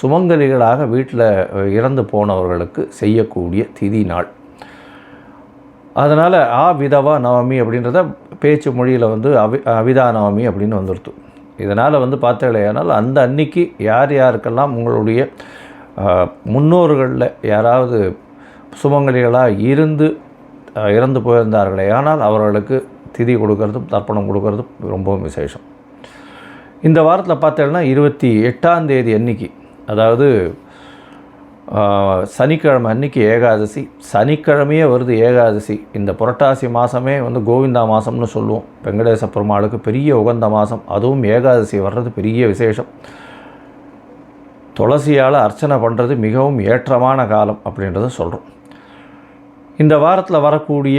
சுமங்கலிகளாக வீட்டில் இறந்து போனவர்களுக்கு செய்யக்கூடிய திதி நாள். அதனால் ஆ விதவா நவமி அப்படின்றத பேச்சு மொழியில் வந்து அவி அவிதா நவமி அப்படின்னு வந்துடுத்து. இதனால் வந்து பார்த்தாலேயானால் அந்த அன்னைக்கு யார் யாருக்கெல்லாம் உங்களுடைய முன்னோர்களில் யாராவது சுமங்கலிகளாக இருந்து இறந்து போயிருந்தார்களே ஆனால் அவர்களுக்கு திதி கொடுக்கறதும் தர்ப்பணம் கொடுக்கறதும் ரொம்பவும் விசேஷம். இந்த வாரத்தில் பார்த்தேன்னா இருபத்தி எட்டாம் தேதி அன்னைக்கு அதாவது சனிக்கிழமை அன்னைக்கு ஏகாதசி சனிக்கிழமையே வருது ஏகாதசி. இந்த புரட்டாசி மாதமே வந்து கோவிந்தா மாதம்னு சொல்லுவோம். வெங்கடேச பெருமாளுக்கு பெரிய உகந்த மாதம் அதுவும் ஏகாதசி வர்றது பெரிய விசேஷம். துளசியால் அர்ச்சனை பண்ணுறது மிகவும் ஏற்றமான காலம் அப்படின்றத சொல்கிறோம் இந்த வாரத்தில் வரக்கூடிய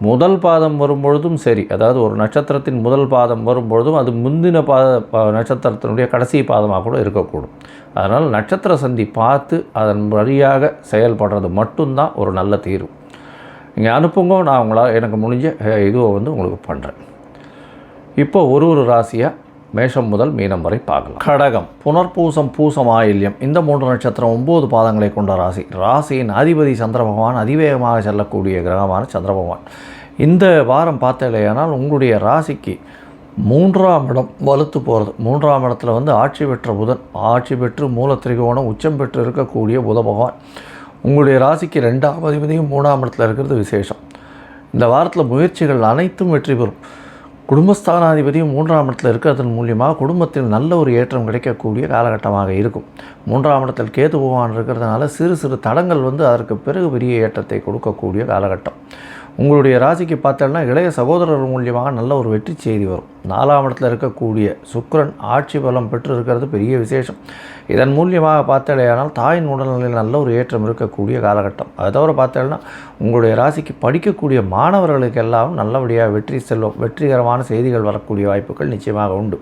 முதல் பாதம் வரும்பொழுதும் சரி. அதாவது ஒரு நட்சத்திரத்தின் முதல் பாதம் வரும்பொழுதும் அது முந்தின பாத நட்சத்திரத்தினுடைய கடைசி பாதமாக கூட இருக்கக்கூடும். அதனால் நட்சத்திர சந்தி பார்த்து அதன் வழியாக செயல்படுறது மட்டும்தான் ஒரு நல்ல தீர்வு. நீங்கள் அனுப்புங்க நான் உங்களால் எனக்கு முடிஞ்ச இதுவை வந்து உங்களுக்கு பண்ணுறேன் இப்போ ஒரு ஒரு ராசியாக மேஷம் முதல் மீனம் வரை பார்க்கலாம். கடகம். புனர்பூசம் பூசம் ஆயில்யம். இந்த மூன்று நட்சத்திரம் ஒம்பது பாதங்களை கொண்ட ராசி. ராசியின் அதிபதி சந்திர பகவான் அதிவேகமாக செல்லக்கூடிய கிரகமான சந்திர பகவான். இந்த வாரம் பார்த்தலையானால் உங்களுடைய ராசிக்கு மூன்றாம் இடம் வலுத்து போகிறது மூன்றாம் இடத்துல வந்து ஆட்சி பெற்ற புதன். ஆட்சி பெற்று மூலத்திரிகோணம் உச்சம் பெற்று இருக்கக்கூடிய புத பகவான். உங்களுடைய ராசிக்கு ரெண்டாம் அதிபதியும் மூணாம் இடத்துல இருக்கிறது விசேஷம். இந்த வாரத்தில் முயற்சிகள் அனைத்தும் வெற்றி பெறும். குடும்பஸ்தானாதிபதியும் மூன்றாம் இடத்தில் இருக்கிறதன் மூலியமாக குடும்பத்தில் நல்ல ஒரு ஏற்றம் கிடைக்கக்கூடிய காலகட்டமாக இருக்கும். மூன்றாம் இடத்தில் கேது பகவான் இருக்கிறதுனால சிறு சிறு தடங்கள் வந்து அதற்கு பிறகு பெரிய ஏற்றத்தை கொடுக்கக்கூடிய காலகட்டம். உங்களுடைய ராசிக்கு பார்த்தோம்னா இளைய சகோதரர் மூலியமாக நல்ல ஒரு வெற்றி செய்தி வரும். நாலாம் இடத்துல இருக்கக்கூடிய சுக்கரன் ஆட்சி பலம் பெற்று இருக்கிறது பெரிய விசேஷம். இதன் மூலியமாக பார்த்தாலேயானால் தாயின் உடல்நிலையில் நல்ல ஒரு ஏற்றம் இருக்கக்கூடிய காலகட்டம். அதை தவிர பார்த்தோம்னா உங்களுடைய ராசிக்கு படிக்கக்கூடிய மாணவர்களுக்கு எல்லாம் நல்லபடியாக வெற்றி செல்வம் வெற்றிகரமான செய்திகள் வரக்கூடிய வாய்ப்புகள் நிச்சயமாக உண்டு.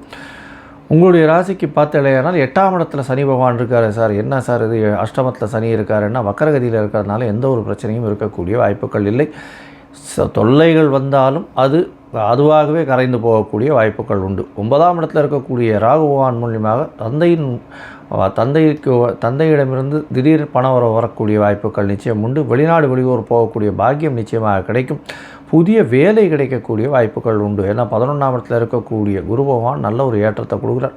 உங்களுடைய ராசிக்கு பார்த்தலையானால் எட்டாம் இடத்துல சனி பகவான் இருக்காரு சார். என்ன சார் இது? அஷ்டமத்தில் சனி இருக்காருன்னா வக்கரகதியில் இருக்கிறதுனால எந்த ஒரு பிரச்சனையும் இருக்கக்கூடிய வாய்ப்புகள் இல்லை. தொல்லைகள் வந்தாலும் அது அதுவாகவே கரைந்து போகக்கூடிய வாய்ப்புகள் உண்டு. ஒன்பதாம் இடத்தில் இருக்கக்கூடிய ராகுபவான் மூலியமாக தந்தையின் தந்தைக்கு தந்தையிடமிருந்து திடீர் பணம் வர வரக்கூடிய வாய்ப்புகள் நிச்சயம் உண்டு. வெளிநாடு வெளியூர் போகக்கூடிய பாக்கியம் நிச்சயமாக கிடைக்கும். புதிய வேலை கிடைக்கக்கூடிய வாய்ப்புகள் உண்டு. ஏன்னா பதினொன்றாம் இடத்துல இருக்கக்கூடிய குருபவான் நல்ல ஒரு ஏற்றத்தை கொடுக்குறார்.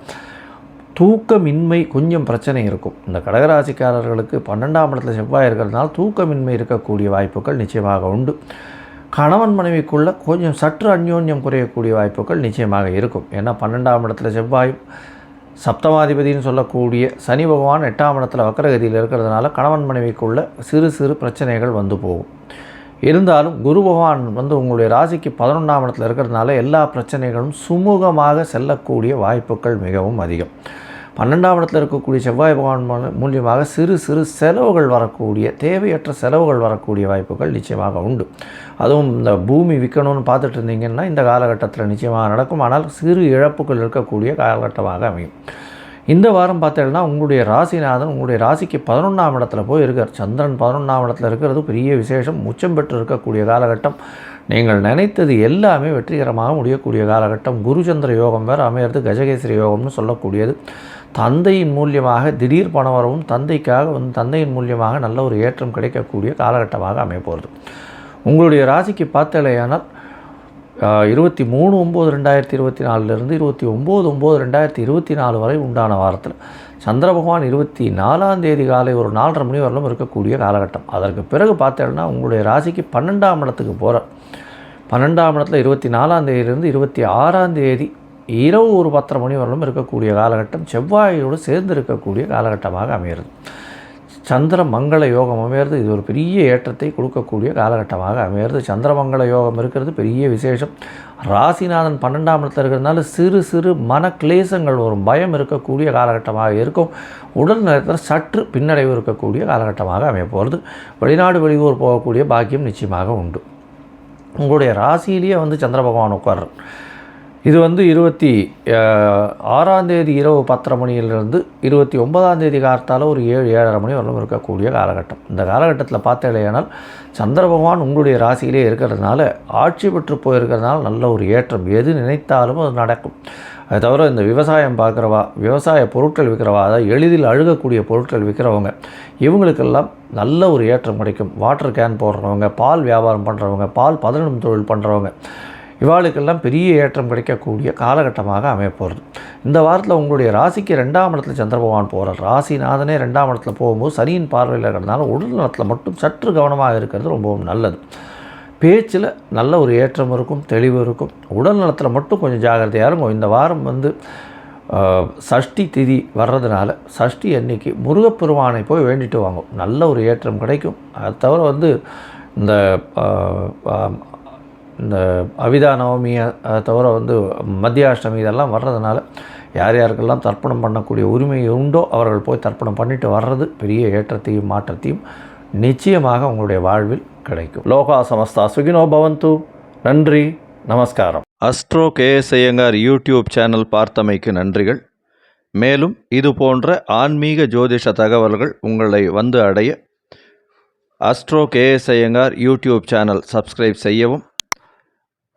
தூக்கமின்மை கொஞ்சம் பிரச்சனை இருக்கும். இந்த கடகராசிக்காரர்களுக்கு பன்னெண்டாம் இடத்துல செவ்வாய் இருக்கிறதுனால தூக்கமின்மை இருக்கக்கூடிய வாய்ப்புகள் நிச்சயமாக உண்டு. கணவன் மனைவிக்குள்ள கொஞ்சம் சற்று அந்யோன்யம் குறையக்கூடிய வாய்ப்புகள் நிச்சயமாக இருக்கும். ஏன்னா பன்னெண்டாம் இடத்துல செவ்வாயும் சப்தமாதிபதினு சொல்லக்கூடிய சனி பகவான் எட்டாம் இடத்துல வக்கரகதியில் இருக்கிறதுனால கணவன் மனைவிக்குள்ள சிறு சிறு பிரச்சனைகள் வந்து போகும். இருந்தாலும் குரு பகவான் வந்து உங்களுடைய ராசிக்கு பதினொன்றாம் இடத்துல இருக்கிறதுனால எல்லா பிரச்சனைகளும் சுமூகமாக செல்லக்கூடிய வாய்ப்புகள் மிகவும் அதிகம். பன்னெண்டாம் இடத்துல இருக்கக்கூடிய செவ்வாய் பகவான் மூலியமாக சிறு சிறு செலவுகள் வரக்கூடிய தேவையற்ற செலவுகள் வரக்கூடிய வாய்ப்புகள் நிச்சயமாக உண்டு. அதுவும் இந்த பூமி விற்கணும்னு பார்த்துட்டு இருந்தீங்கன்னா இந்த காலகட்டத்தில் நிச்சயமாக நடக்கும். ஆனால் சிறு இழப்புகள் இருக்கக்கூடிய காலகட்டமாக அமையும். இந்த வாரம் பார்த்தீங்கன்னா உங்களுடைய ராசிநாதன் உங்களுடைய ராசிக்கு பதினொன்றாம் இடத்துல போய் இருக்கார். சந்திரன் பதினொன்றாம் இடத்துல இருக்கிறது பெரிய விசேஷம். உச்சம் பெற்று இருக்கக்கூடிய காலகட்டம். நீங்கள் நினைத்தது எல்லாமே வெற்றிகரமாக முடியக்கூடிய காலகட்டம். குருச்சந்திர யோகம் வேறு அமையிறது கஜகேசரி யோகம்னு சொல்லக்கூடியது. தந்தையின் மூலியமாக திடீர் பணம் வரவும் தந்தைக்காக வந்து தந்தையின் மூலியமாக நல்ல ஒரு ஏற்றம் கிடைக்கக்கூடிய காலகட்டமாக அமையப்போகிறது உங்களுடைய ராசிக்கு பார்த்தலையானால் இருபத்தி மூணு ஒம்பது ரெண்டாயிரத்தி இருபத்தி நாலுலேருந்து இருபத்தி ஒம்பது ஒம்பது ரெண்டாயிரத்தி இருபத்தி நாலு வரை உண்டான வாரத்தில் சந்திர பகவான் இருபத்தி நாலாம் தேதி காலை ஒரு நாலரை மணி வரலும் இருக்கக்கூடிய காலகட்டம். அதற்கு பிறகு பார்த்தேன்னா உங்களுடைய ராசிக்கு பன்னெண்டாம் இடத்துக்கு போகிறார் பன்னெண்டாம் இடத்துல இருபத்தி நாலாம் தேதியிலிருந்து இருபத்தி ஆறாம் தேதி இரவு ஒரு பத்தரை மணி வரலும் இருக்கக்கூடிய காலகட்டம். செவ்வாயோடு சேர்ந்து இருக்கக்கூடிய காலகட்டமாக அமைகிறது. சந்திர மங்கள யோகம் அமையிறது இது ஒரு பெரிய ஏற்றத்தை கொடுக்கக்கூடிய காலகட்டமாக அமையிறது. சந்திரமங்கள யோகம் இருக்கிறது பெரிய விசேஷம். ராசிநாதன் பன்னெண்டாம் இடத்துல இருக்கிறதுனால சிறு சிறு மன கிளேசங்கள் வரும். பயம் இருக்கக்கூடிய காலகட்டமாக இருக்கும். உடல் நேரத்தில் சற்று பின்னடைவு இருக்கக்கூடிய காலகட்டமாக அமைய போகிறது. வெளிநாடு வெளியூர் போகக்கூடிய பாக்கியம் நிச்சயமாக உண்டு. உங்களுடைய ராசியிலேயே வந்து சந்திர பகவான் உட்கார்றார். இது வந்து இருபத்தி அஹ், ஆறாம் தேதி இரவு பத்தரை மணியிலிருந்து இருபத்தி ஒன்பதாம் தேதி காலத்தால் ஒரு ஏழு ஏழரை மணி வரலும் இருக்கக்கூடிய காலகட்டம். இந்த காலகட்டத்தில் பார்த்தேனால் சந்திர பகவான் உங்களுடைய ராசியிலே இருக்கிறதுனால ஆட்சி பெற்று போயிருக்கிறதுனால நல்ல ஒரு ஏற்றம். எது நினைத்தாலும் அது நடக்கும். அது தவிர இந்த விவசாயம் பார்க்குறவா விவசாய பொருட்கள் விற்கிறவா அதாவது எளிதில் அழுகக்கூடிய பொருட்கள் விற்கிறவங்க இவங்களுக்கெல்லாம் நல்ல ஒரு ஏற்றம் கிடைக்கும். வாட்டர் கேன் போடுறவங்க பால் வியாபாரம் பண்ணுறவங்க பால் பதனிடும் தொழில் பண்ணுறவங்க இவாளுக்கெல்லாம் பெரிய ஏற்றம் கிடைக்கக்கூடிய காலகட்டமாக அமையப்போகிறது இந்த வாரத்தில் உங்களுடைய ராசிக்கு ரெண்டாம் இடத்துல சந்திர பகவான் போகிறார் ராசிநாதனே ரெண்டாம் இடத்துல போகும்போது சனியின் பார்வையில் இருக்கிறதுனால உடல் நலத்தில் மட்டும் சற்று கவனமாக இருக்கிறது ரொம்பவும் நல்லது. பேச்சில் நல்ல ஒரு ஏற்றம் இருக்கும் தெளிவு இருக்கும். உடல் நலத்தில் மட்டும் கொஞ்சம் ஜாகிரதையாக இருக்கும் இந்த வாரம் வந்து சஷ்டி திதி வர்றதுனால சஷ்டி அன்னைக்கு முருகப்பெருமானை போய் வேண்டிட்டு வாங்கும் நல்ல ஒரு ஏற்றம் கிடைக்கும். அது தவிர வந்து இந்த இந்த அவிதா நவமியை தவிர வந்து மத்தியாஷ்டமி இதெல்லாம் வர்றதுனால யார் யாருக்கெல்லாம் தர்ப்பணம் பண்ணக்கூடிய உரிமை உண்டோ அவர்கள் போய் தர்ப்பணம் பண்ணிட்டு வர்றது பெரிய ஏற்றத்தையும் மாற்றத்தையும் நிச்சயமாக உங்களுடைய வாழ்வில் கிடைக்கும். லோகா சமஸ்தா சுகினோ பவந்து. நன்றி நமஸ்காரம். Astro KS Iyengar YouTube channel பார்த்தமைக்கு நன்றிகள். மேலும் இது போன்ற ஆன்மீக ஜோதிஷ தகவல்கள் உங்களை வந்து அடைய astro KS Iyengar YouTube channel subscribe செய்யவும்